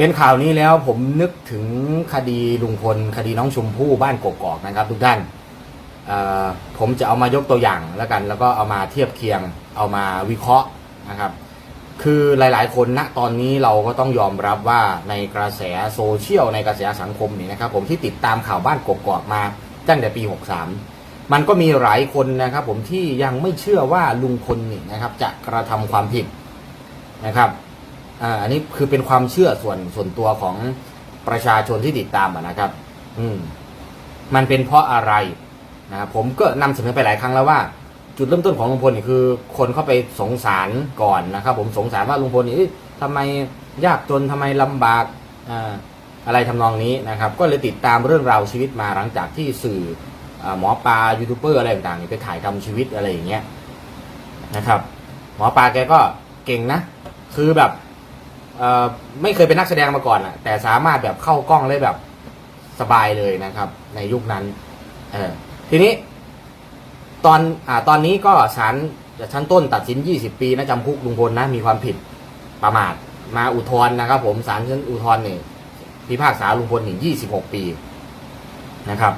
เห็นข่าวนี้แล้วผมนึกถึงคดีลุงพลคดีน้องชมพู่บ้านกกอกนะครับ ทุกท่านผมจะเอามายกตัวอย่างแล้วกัน แล้วก็เอามาเทียบเคียง เอามาวิเคราะห์นะครับ คือหลายๆ คนณตอนนี้เราก็ต้องยอมรับว่าในกระแสโซเชียลในกระแสสังคมนี่นะครับ ผมที่ติดตามข่าวบ้านกกอกมาตั้งแต่ปี 63 มันก็มีหลายคนนะครับ ผมที่ยังไม่เชื่อว่าลุงพลนี่นะครับ จะกระทำความผิดนะครับ อ่าอันนี้คือเป็นความเชื่อส่วนส่วนตัวของประชาชนที่ติดตามอะนะครับ อืม มันเป็นเพราะอะไรนะครับผมก็นำเสนอไปหลายครั้งแล้วว่า จุดเริ่มต้นของลุงพลนี่คือ คนเข้าไปสงสารก่อนนะครับ ผมสงสารว่าลุงพลนี่เอ๊ะทำไมยากจนทำไมลำบากอ่าอะไรทำนองนี้นะครับ ก็เลยติดตามเรื่องราวชีวิตมาหลังจากที่สื่ออาหมอปลายูทูบเบอร์อะไรต่างๆนี่ไปถ่ายทำชีวิตอะไรอย่างเงี้ยนะครับ หมอปลาแกก็เก่งนะ คือแบบ เอ่อไม่เคยเป็นนักแสดงมาก่อนอะแต่สามารถแบบเข้ากล้องได้แบบสบายเลยนะครับ ในยุคนั้น เออทีนี้ ตอนอ่าตอนนี้ก็ศาลชั้นต้นตัดสิน 20 ปีนะจำคุกลุงพลนะ มีความผิดประมาทมาอุทธรณ์นะครับ ผมศาลชั้นอุทธรณ์เนี่ยพิพากษาลุงพลนี่26 ปีนะครับ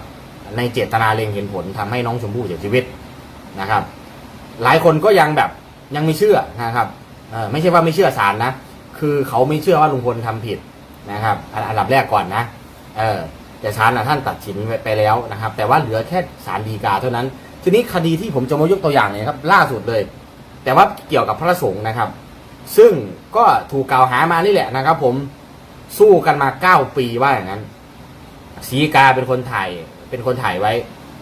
ในเจตนาเล็งเห็นผลทำให้น้องชมพู่เสียชีวิตนะครับ หลายคนก็ยังแบบยังไม่เชื่อนะครับเออไม่ใช่ว่าไม่เชื่อศาลนะ คือเขาไม่เชื่อว่าลุงพลทำผิดนะครับ อันดับแรกก่อนนะเออแต่ศาลนะท่านตัดสินไปแล้วนะครับ แต่ว่าเหลือแค่ศาลฎีกาเท่านั้น ทีนี้คดีที่ผมจะมายกตัวอย่างเนี่ยครับ ล่าสุดเลย แต่ว่าเกี่ยวกับพระสงฆ์นะครับ ซึ่งก็ถูกกล่าวหามานี่แหละนะครับ ผมสู้กันมาเก้าปีว่าอย่างนั้นสีกาเป็นคนถ่ายเป็นคนถ่ายไว้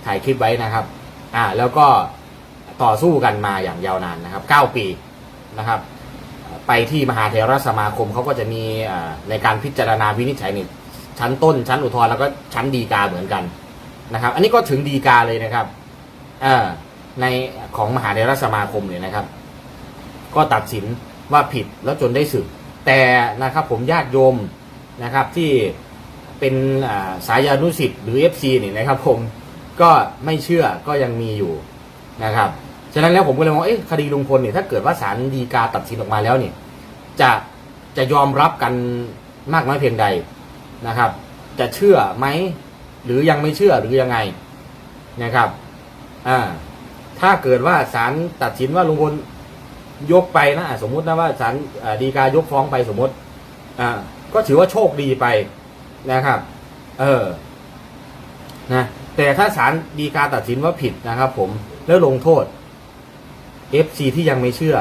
ถ่ายคลิปไว้นะครับ อ่า แล้วก็ต่อสู้กันมาอย่างยาวนานนะครับเก้าปีนะครับ ไปที่มหาเถรสมาคมเขาก็จะมีในการพิจารณาวินิจฉัยนี่ชั้นต้น ชั้นอุทธรณ์แล้วก็ชั้นดีกาเหมือนกันนะครับ อันนี้ก็ถึงดีกาเลยนะครับในของมหาเถรสมาคมเนี่ยนะครับ ก็ตัดสินว่าผิดแล้วจนได้สึก แต่นะครับผมญาติโยมนะครับที่เป็นสายานุสิทธิ์หรือ FC นี่นะครับ ผมก็ไม่เชื่อก็ยังมีอยู่นะครับ ฉะนั้นแล้วผมก็เลยมองเอ๊ะคดีลุงพลเนี่ยถ้าเกิดว่าศาลฎีกาตัดสินออกมาแล้วเนี่ยจะจะยอมรับกันมากน้อยเพียงใดนะครับ จะเชื่อไหมหรือยังไม่เชื่อหรือยังไงนะครับอ่าถ้าเกิดว่าศาลตัดสินว่าลุงพลยกไปนะสมมุตินะว่าศาลฎีกายกฟ้องไปสมมติอ่าก็ถือว่าโชคดีไปนะครับ เออนะแต่ถ้าศาลฎีกาตัดสินว่าผิดนะครับ ผมแล้วลงโทษ FC ที่ยังไม่เชื่อ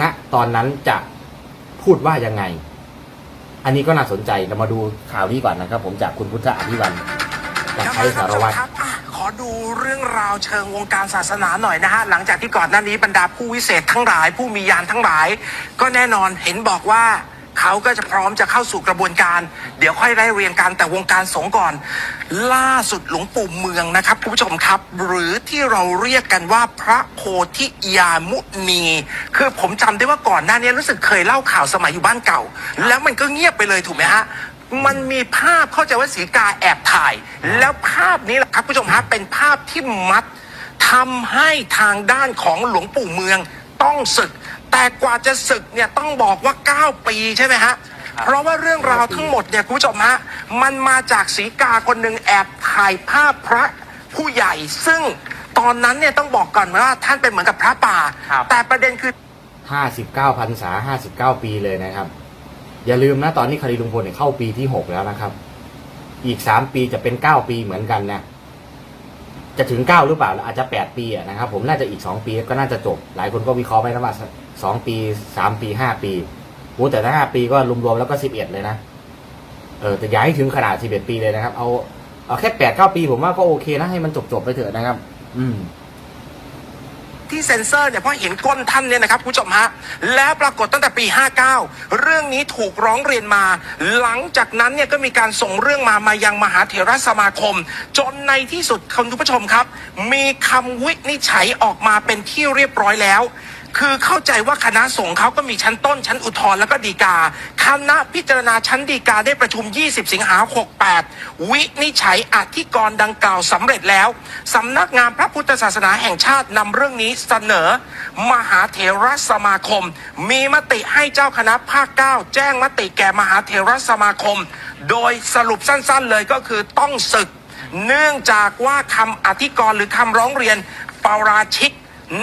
ณ ตอนนั้นจะพูดว่ายังไง อันนี้ก็น่าสนใจ เรามาดูข่าวนี้ก่อนนะครับ ผมจากคุณพุทธอภิวันจากไทยสารวัตรครับขอดูเรื่องราวเชิงวงการศาสนาหน่อยนะฮะ หลังจากที่ก่อนหน้านี้บรรดาผู้วิเศษทั้งหลาย ผู้มียานทั้งหลาย ก็แน่นอนเห็นบอกว่า เขาก็จะพร้อมจะเข้าสู่กระบวนการ เดี๋ยวค่อยไล่เรียงกันแต่วงการสงฆ์ก่อน ล่าสุดหลวงปู่เมืองนะครับคุณผู้ชมครับ หรือที่เราเรียกกันว่าพระโพธิยามุนี คือผมจำได้ว่าก่อนหน้านี้รู้สึกเคยเล่าข่าวสมัยอยู่บ้านเก่า แล้วมันก็เงียบไปเลยถูกไหมฮะมันมีภาพเข้าใจว่าสีกาแอบถ่าย แล้วภาพนี้แหละครับผู้ชมฮะเป็นภาพที่มัดทำให้ทางด้านของหลวงปู่เมืองต้องศึก แต่กว่าจะศึกเนี่ยต้องบอกว่า 9 ปีใช่ไหมฮะ เพราะว่าเรื่องราวทั้งหมดเนี่ยคุณผู้ชมฮะ มันมาจากสีกาคนหนึ่งแอบถ่ายภาพพระผู้ใหญ่ ซึ่งตอนนั้นเนี่ยต้องบอกก่อนว่าท่านเป็นเหมือนกับพระป่า ครับ แต่ประเด็นคือ ห้าสิบเก้าพรรษาห้าสิบเก้าปีเลยนะครับ อย่าลืมนะตอนนี้คดีลุงพลเนี่ยเข้าปีที่หกแล้วนะครับ อีกสามปีจะเป็นเก้าปีเหมือนกันนะ จะถึงเก้าหรือเปล่าอาจจะแปดปีนะครับผมน่าจะอีกสองปีก็น่าจะจบ หลายคนก็วิเคราะห์ไปนะว่าสองปีสามปีห้าปีโอ้แต่ถ้าห้าปีก็รวมๆแล้วก็สิบเอ็ดเลยนะเออแต่ย้ายถึงขนาดสิบเอ็ดปีเลยนะครับ เอาเอาแค่แปดเก้าปีผมว่าก็โอเคนะให้มันจบๆไปเถอะนะครับ อืม ที่เซ็นเซอร์เนี่ยเพราะเห็นก้นท่านเนี่ยนะครับคุณผู้ชมฮะแล้วปรากฏตั้งแต่ปี 59 เรื่องนี้ถูกร้องเรียนมา หลังจากนั้นเนี่ยก็มีการส่งเรื่องมามายังมหาเถรสมาคม จนในที่สุดคุณผู้ชมครับ มีคำวินิจฉัยออกมาเป็นที่เรียบร้อยแล้ว คือเข้าใจว่าคณะสงฆ์เขาก็มีชั้นต้นชั้นอุทธรณ์แล้วก็ฎีกา คณะพิจารณาชั้นฎีกาได้ประชุม 20 สิงหา 68 วินิจฉัยอธิกรณ์ดังกล่าวสำเร็จแล้วสำนักงานพระพุทธศาสนาแห่งชาตินำเรื่องนี้เสนอ มหาเถรสมาคม มีมติให้เจ้าคณะภาค 9 แจ้งมติแก่มหาเถรสมาคม โดยสรุปสั้นๆเลยก็คือต้องศึก เนื่องจากว่าคำอธิกรณ์หรือคำร้องเรียนปาราชิก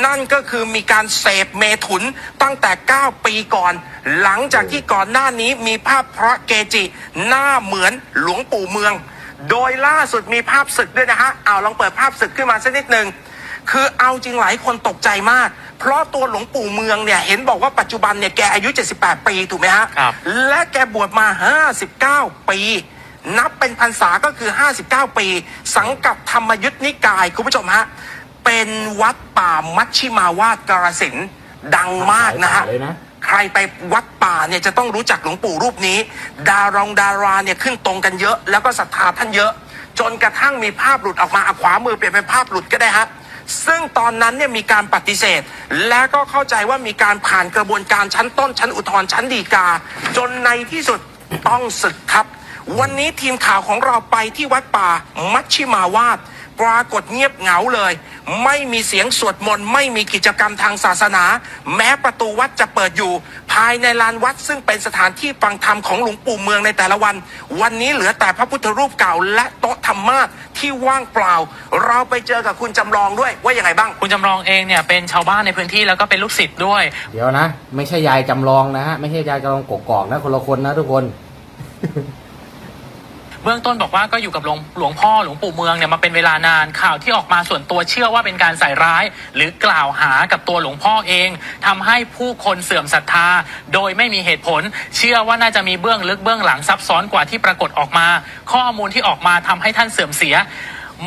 นั่นก็คือมีการเสพเมถุนตั้งแต่ 9 ปีก่อน หลังจากที่ก่อนหน้านี้มีภาพพระเกจิ หน้าเหมือนหลวงปู่เมือง โดยล่าสุดมีภาพศึกด้วยนะฮะเอาลองเปิดภาพศึกขึ้นมาสักนิดหนึ่งคือเอาจริงหลายคนตกใจมาก เพราะตัวหลวงปู่เมืองเนี่ย เห็นบอกว่าปัจจุบันเนี่ยแกอายุ 78 ปี ถูกไหมฮะครับและแกบวชมา 59 ปี นับเป็นพรรษาก็คือ 59 ปี สังกัดธรรมยุทธนิกาย คุณผู้ชมฮะ เป็นวัดป่ามัชชิมาวาดกาฬสินธุ์ดังมากนะฮะสายป่าเลยนะ ใครไปวัดป่าเนี่ยจะต้องรู้จักหลวงปู่รูปนี้ ดารองดาราเนี่ยขึ้นตรงกันเยอะ แล้วก็ศรัทธาท่านเยอะ จนกระทั่งมีภาพหลุดออกมาอะขวามือเปลี่ยนเป็นภาพหลุดก็ได้ฮะซึ่งตอนนั้นเนี่ยมีการปฏิเสธ และก็เข้าใจว่ามีการผ่านกระบวนการชั้นต้นชั้นอุทธรณ์ชั้นฎีกา จนในที่สุดต้องศึกครับ วันนี้ทีมข่าวของเราไปที่วัดป่ามัชชิมาวาด ปรากฏเงียบเหงาเลย ไม่มีเสียงสวดมนต์ไม่มีกิจกรรมทางศาสนา แม้ประตูวัดจะเปิดอยู่ ภายในลานวัดซึ่งเป็นสถานที่ฟังธรรมของหลวงปู่เมืองในแต่ละวัน วันนี้เหลือแต่พระพุทธรูปเก่าและโต๊ะธรรมาสที่ว่างเปล่า เราไปเจอกับคุณจำลองด้วยว่ายังไงบ้าง คุณจำลองเองเนี่ยเป็นชาวบ้านในพื้นที่แล้วก็เป็นลูกศิษย์ด้วย เดี๋ยวนะ ไม่ใช่ยายจำลองนะฮะไม่ใช่ยายจำลองกกอกนะคนละคนนะทุกคน เบื้องต้นบอกว่าก็อยู่กับหลวงหลวงพ่อหลวงปู่เมืองเนี่ยมาเป็นเวลานานข่าวที่ออกมาส่วนตัวเชื่อว่าเป็นการใส่ร้าย หรือกล่าวหากับตัวหลวงพ่อเองทำให้ผู้คนเสื่อมศรัทธา โดยไม่มีเหตุผล เชื่อว่าน่าจะมีเบื้องลึกเบื้องหลังซับซ้อนกว่าที่ปรากฏออกมา ข้อมูลที่ออกมาทำให้ท่านเสื่อมเสีย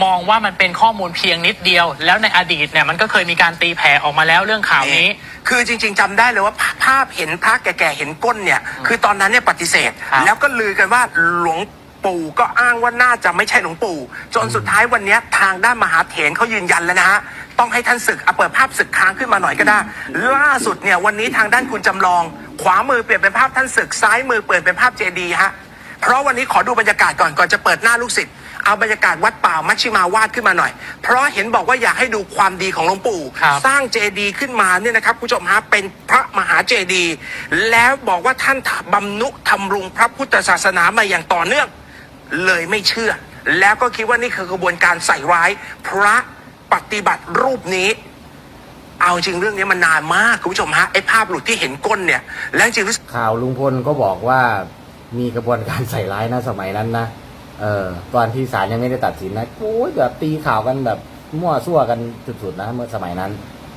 มองว่ามันเป็นข้อมูลเพียงนิดเดียว แล้วในอดีตเนี่ยมันก็เคยมีการตีแผ่ออกมาแล้วเรื่องข่าวนี้ คือจริง ๆจำได้เลยว่าภาภาพเห็นพระแก่ๆเห็นก้นเนี่ย คือตอนนั้นเนี่ยปฏิเสธครับแล้วก็ลือกันว่าหลวง ปู่ก็อ้างว่าน่าจะไม่ใช่หลวงปู่ จนสุดท้ายวันเนี้ยทางด้านมหาเถรเขายืนยันแล้วนะฮะต้องให้ท่านศึกเอาเปิดภาพศึกค้างขึ้นมาหน่อยก็ได้ ล่าสุดเนี่ยวันนี้ทางด้านคุณจำลอง ขวามือเปลี่ยนเป็นภาพท่านศึกซ้ายมือเปลี่ยนเป็นภาพเจดีย์ฮะเพราะวันนี้ขอดูบรรยากาศก่อนก่อนจะเปิดหน้าลูกศิษย์เอาบรรยากาศวัดป่ามัชชิมาวาดขึ้นมาหน่อย เพราะเห็นบอกว่าอยากให้ดูความดีของหลวงปู่ครับสร้างเจดีย์ขึ้นมาเนี่ยนะครับคุณผู้ชมฮะเป็นพระมหาเจดีย์แล้วบอกว่าท่านบำนุทำรุงพระพุทธศาสนามาอย่างต่อเนื่อง เลยไม่เชื่อ แล้วก็คิดว่านี่คือกระบวนการใส่ร้าย พระปฏิบัติรูปนี้ เอาจริงเรื่องนี้มันนานมากคุณผู้ชมฮะไอ้ภาพหลุดที่เห็นก้นเนี่ย แล้วจริงรู้สึกข่าวลุงพลก็บอกว่ามีกระบวนการใส่ร้ายนะสมัยนั้นนะเออตอนที่ศาลยังไม่ได้ตัดสินนะโอ้ยแบบตีข่าวกันแบบมั่วซั่วกันสุดๆนะเมื่อสมัยนั้น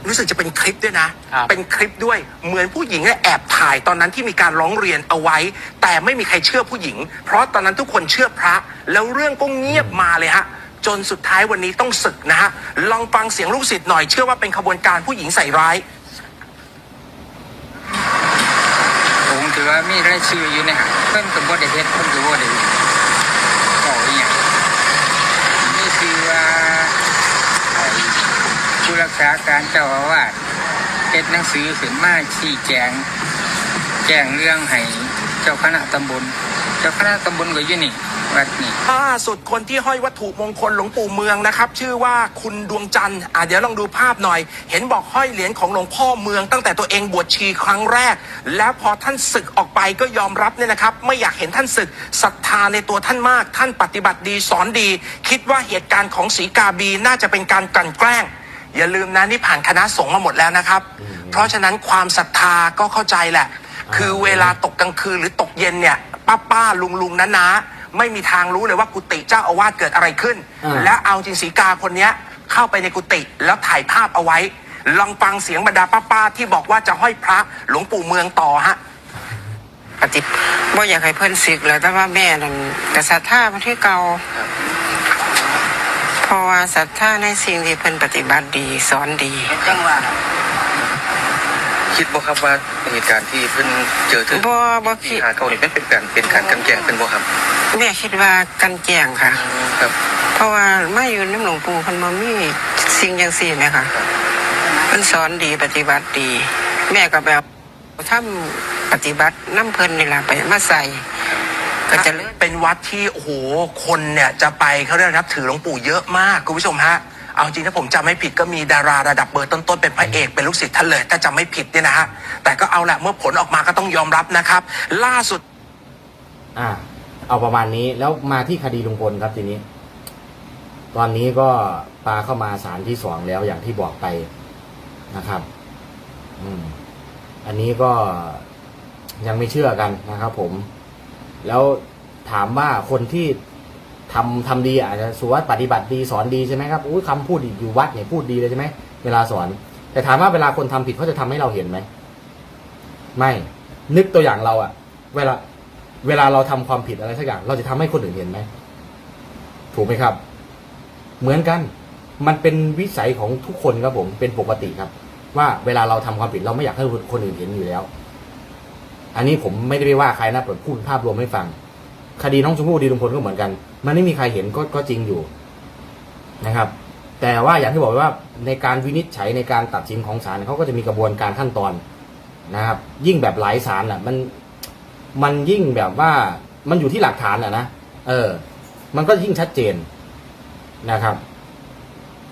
รู้สึกจะเป็นคลิปด้วยนะ ครับ เป็นคลิปด้วยเหมือนผู้หญิงเนี่ยแอบถ่ายตอนนั้นที่มีการร้องเรียนเอาไว้ แต่ไม่มีใครเชื่อผู้หญิง เพราะตอนนั้นทุกคนเชื่อพระ แล้วเรื่องก็เงียบมาเลยฮะ จนสุดท้ายวันนี้ต้องศึกนะฮะ ลองฟังเสียงลูกศิษย์หน่อยเชื่อว่าเป็นขบวนการผู้หญิงใส่ร้าย ผมถือว่ามีรายชื่ออยู่เนยเพิ่นกับบ่ได้เฮ็ดเพิ่นกับบ่ได้ ษาการเจ้าอาวาสเฮ็ดหนังสือขึ้นมาชี้แจง แจ้งเรื่องให้เจ้าคณะตำบล เจ้าคณะตำบลก็อยู่นี่วัดนี่ล่าสุดคนที่ห้อยวัตถุมงคลหลวงปู่เมืองนะครับ ชื่อว่าคุณดวงจันทร์อะเดี๋ยวลองดูภาพหน่อย เห็นบอกห้อยเหรียญของหลวงพ่อเมือง ตั้งแต่ตัวเองบวชชีครั้งแรก แล้วพอท่านศึกออกไปก็ยอมรับเนี่ยนะครับ ไม่อยากเห็นท่านศึกศรัทธาในตัวท่านมาก ท่านปฏิบัติดีสอนดี คิดว่าเหตุการณ์ของศรีกาบีน่าจะเป็นการกลั่นแกล้ง อย่าลืมนะนี่ผ่านคณะสงฆ์มาหมดแล้วนะครับ เพราะฉะนั้นความศรัทธาก็เข้าใจแหละ คือเวลาตกกลางคืนหรือตกเย็นเนี่ยป้าป้าลุงลุงน้านาไม่มีทางรู้เลยว่ากุฏิเจ้าอาวาสเกิดอะไรขึ้นอ่าและเอาจริงสีกาคนเนี้ยเข้าไปในกุฏิแล้วถ่ายภาพเอาไว้ ลองฟังเสียงบรรดาป้าป้าๆที่บอกว่าจะห้อยพระหลวงปู่เมืองต่อฮะปฏิบ่อยากให้เพิ่นศึกแล้วแต่ว่าแม่นั่นก็ศรัทธามาที่เก่า เพราะว่าศรัทธาในสิ่งที่เพิ่นปฏิบัติดีสอนดีจังว่าคิดบ่ครับว่าเหตุการณ์ที่เพิ่นเจอถึงบ่บ่ที่คิดหาเก่านี่เป็นเป็นการเป็นการกันแกล้งเป็นบ่ครับแม่คิดว่ากันแจ้งค่ะ ครับ เพราะว่ามาอยู่น้ำหลวงปู่เพิ่นบ่มีสิ่งจังซี่แหมค่ะเพิ่นสอนดีปฏิบัติดี แม่ก็แบบทำปฏิบัติน้ำเพิ่นนี่ล่ะไปมาใส่ก็จะเลิศ เป็นวัดที่โอ้โหคนเนี่ยจะไปเขาเรียกนับถือหลวงปู่เยอะมากคุณผู้ชมฮะเอาจริงถ้าผมจำไม่ผิดก็มีดาราระดับเบอร์ต้นๆเป็นพระเอกเป็นลูกศิษย์ท่านเลยถ้าจำไม่ผิดเนี่ยนะฮะแต่ก็เอาแหละเมื่อผลออกมาก็ต้องยอมรับนะครับ ล่าสุด อ่า เอาประมาณนี้แล้วมาที่คดีลุงพลครับทีนี้ ตอนนี้ก็ปาเข้ามาศาลที่สองแล้วอย่างที่บอกไปนะครับ อืม อันนี้ก็ยังไม่เชื่อกันนะครับผม แล้ว ถามว่าคนที่ทำทำดีอาจจะสุวัสดปฏิบัติดีสอนดีใช่ไหมครับอุ้ยคำพูดอยู่วัดเนี่ยพูดดีเลยใช่ไหมเวลาสอน แต่ถามว่าเวลาคนทำผิดเขาจะทำให้เราเห็นไหมไม่ นึกตัวอย่างเราอะเวลา เวลาเราทำความผิดอะไรสักอย่าง เราจะทำให้คนอื่นเห็นไหมถูกไหมครับ เหมือนกัน มันเป็นวิสัยของทุกคนครับผมเป็นปกติครับ ว่าเวลาเราทำความผิดเราไม่อยากให้คนอื่นเห็นอยู่แล้ว อันนี้ผมไม่ได้ไปว่าใครนะผมพูดภาพรวมให้ฟัง คดีน้องชมพู่ดีลุงพลก็เหมือนกัน มันไม่มีใครเห็นก็ก็จริงอยู่นะครับ แต่ว่าอย่างที่บอกว่าในการวินิจฉัยในการตัดสินของศาลเขาก็จะมีกระบวนการขั้นตอนนะครับ ยิ่งแบบหลายศาลอะ มันมันยิ่งแบบว่ามันอยู่ที่หลักฐานอะนะเออ มันก็ยิ่งชัดเจนนะครับ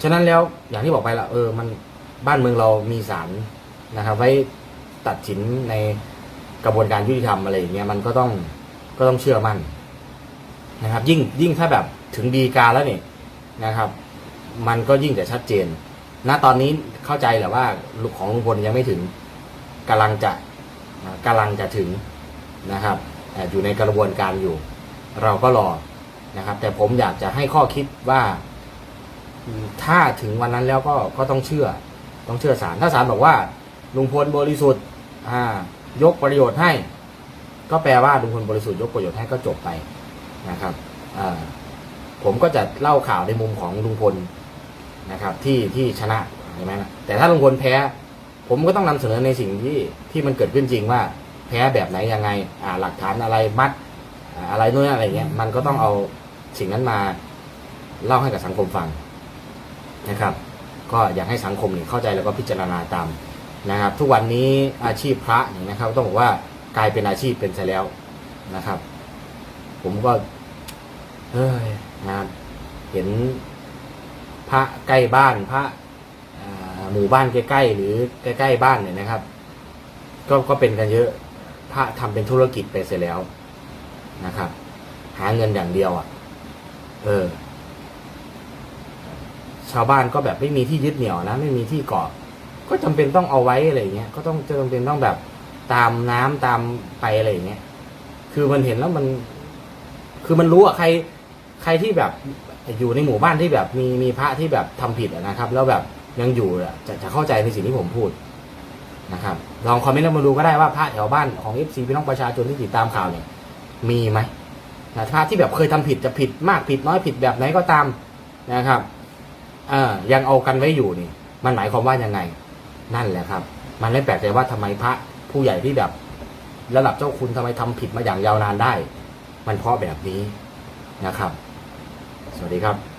ฉะนั้นแล้วอย่างที่บอกไปละเออ มันบ้านเมืองเรามีศาลนะครับ ไว้ตัดสินในกระบวนการยุติธรรมอะไรอย่างเงี้ยมันก็ต้อง ก็ต้องเชื่อมั่นนะครับ ยิ่งยิ่งถ้าแบบถึงดีกาแล้วเนี่ยนะครับ มันก็ยิ่งจะชัดเจน ณตอนนี้เข้าใจแหละว่าลูกของลุงพลยังไม่ถึงกำลังจะกำลังจะถึงนะครับอยู่ในกระบวนการอยู่ เราก็รอนะครับ แต่ผมอยากจะให้ข้อคิดว่า ถ้าถึงวันนั้นแล้วก็ก็ต้องเชื่อ ต้องเชื่อศาลถ้าศาลบอกว่าลุงพลบริสุทธิ์ยกประโยชน์ให้ ก็แปลว่าลุงพลบริสุทธิ์ยกประโยชน์ให้ก็จบไปนะครับผมก็จะเล่าข่าวในมุมของลุงพลนะครับที่ที่ชนะใช่ไหมนะแต่ถ้าลุงพลแพ้ ผมก็ต้องนำเสนอในสิ่งที่ที่มันเกิดขึ้นจริงว่าแพ้แบบไหนยังไงอ่าหลักฐานอะไรมัดอ่าอะไรนู่นอะไรเงี้ยมันก็ต้องเอาสิ่งนั้นมาเล่าให้กับสังคมฟังนะครับ ก็อยากให้สังคมเนี่ยเข้าใจแล้วก็พิจารณาตามนะครับ ทุกวันนี้อาชีพพระเนี่ยนะครับ ต้องบอกว่า กลายเป็นอาชีพเป็นซะแล้วนะครับ ผมก็เฮ้ยนะครับเห็นพระใกล้บ้านพระหมู่บ้านใกล้ๆหรือใกล้ๆบ้านเนี่ยนะครับ ก็ก็เป็นกันเยอะพระทำเป็นธุรกิจไปเสร็จแล้วนะครับ หาเงินอย่างเดียวอะ เออ ชาวบ้านก็แบบไม่มีที่ยึดเหนี่ยวนะไม่มีที่เกาะก็จำเป็นต้องเอาไว้อะไรเงี้ยก็ต้องจำเป็นต้องแบบ ตามน้ำตามไปอะไรอย่างเงี้ย คือมันเห็นแล้วมัน คือมันรู้อะใคร ใครที่แบบอยู่ในหมู่บ้านที่แบบมีมีพระที่แบบทำผิดนะครับ แล้วแบบยังอยู่อะจะจะเข้าใจในสิ่งที่ผมพูดนะครับ ลองคอมเมนต์แล้วมาดูก็ได้ว่าพระแถวบ้านของเอฟซีพี่น้องประชาชนที่ติดตามข่าวเนี่ยมีไหมนะพระที่แบบเคยทำผิดจะผิดมากผิดน้อยผิดแบบไหนก็ตามนะครับเออยังเอากันไว้อยู่นี่ มันหมายความว่ายังไง นั่นแหละครับ มันไม่แปลกใจว่าทำไมพระ ผู้ใหญ่ที่แบบ ระดับเจ้าคุณทำไมทำผิดมาอย่างยาวนานได้ มันเพราะแบบนี้นะครับ สวัสดีครับ